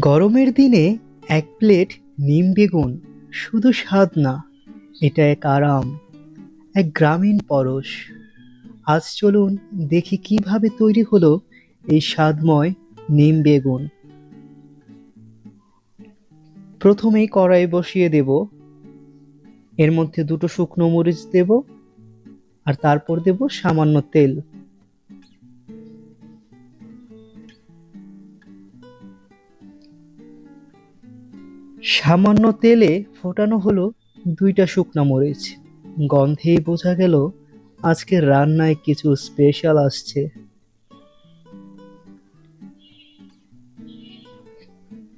গরমের দিনে এক প্লেট নিম বেগুন শুধু স্বাদ না, এটা এক আরাম, এক গ্রামীণ পরশ। আজ চলুন দেখি কীভাবে তৈরি হলো এই স্বাদময় নিম বেগুন। প্রথমেই কড়াই বসিয়ে দেব। এর মধ্যে দুটো শুকনো মরিচ দেব আর তারপর দেব সামান্য তেল। সামান্য তেলে ফোটানো হলো দুইটা শুকনো মরিচ। গন্ধেই বোঝা গেল আজকে রান্নায় কিছু স্পেশাল আসছে।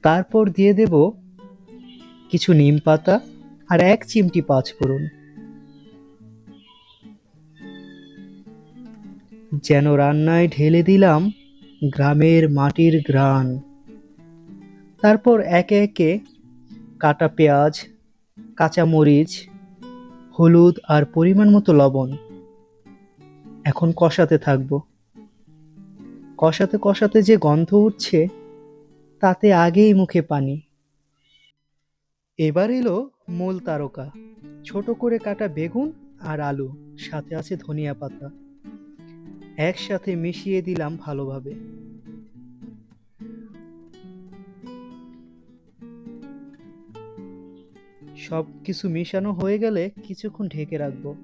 তারপর দিয়ে দেব কিছু নিম পাতা আর এক চিমটি পাঁচফোড়ন যেন রান্নায় ঢেলে দিলাম গ্রামের মাটির গ্রান তারপর একে একে কাটা পেঁয়াজ, কাঁচা মরিচ, হলুদ আর পরিমাণ মতো লবণ। এখন কষাতে থাকব। কষাতে কষাতে যে গন্ধ উঠছে, তাতে আগেই মুখে পানি। এবার এলো মূল তারকা। ছোট করে কাটা বেগুন আর আলু, সাথে আছে ধনিয়া পাতা। একসাথে মিশিয়ে দিলাম ভালোভাবে। সব কিছু মেশানো হয়ে গেলে কিছুক্ষণ ঢেকে রাখব।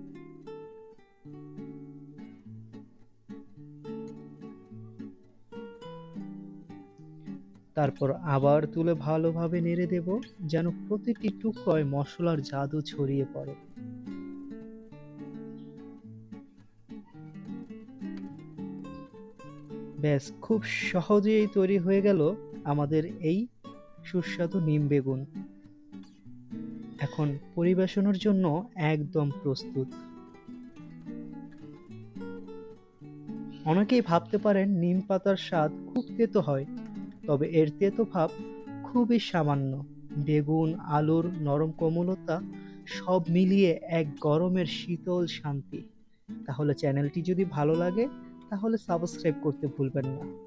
তারপর আবার তুলে ভালোভাবে নেড়ে দেব, যেন প্রতিটি টুকরোয় মশলার জাদু ছড়িয়ে পড়ে। ব্যাস, খুব সহজেই তৈরি হয়ে গেল আমাদের এই সুস্বাদু নিম বেগুন। এখন পরিবেশনের জন্য একদম প্রস্তুত। অনেকেই ভাবতে পারেন নিম পাতার স্বাদ খুব তেতো হয়, তবে এর তেতো ভাব খুবই সামান্য। বেগুন, আলুর নরম কোমলতা সব মিলিয়ে এক গরমের শীতল শান্তি। তাহলে চ্যানেলটি যদি ভালো লাগে, তাহলে সাবস্ক্রাইব করতে ভুলবেন না।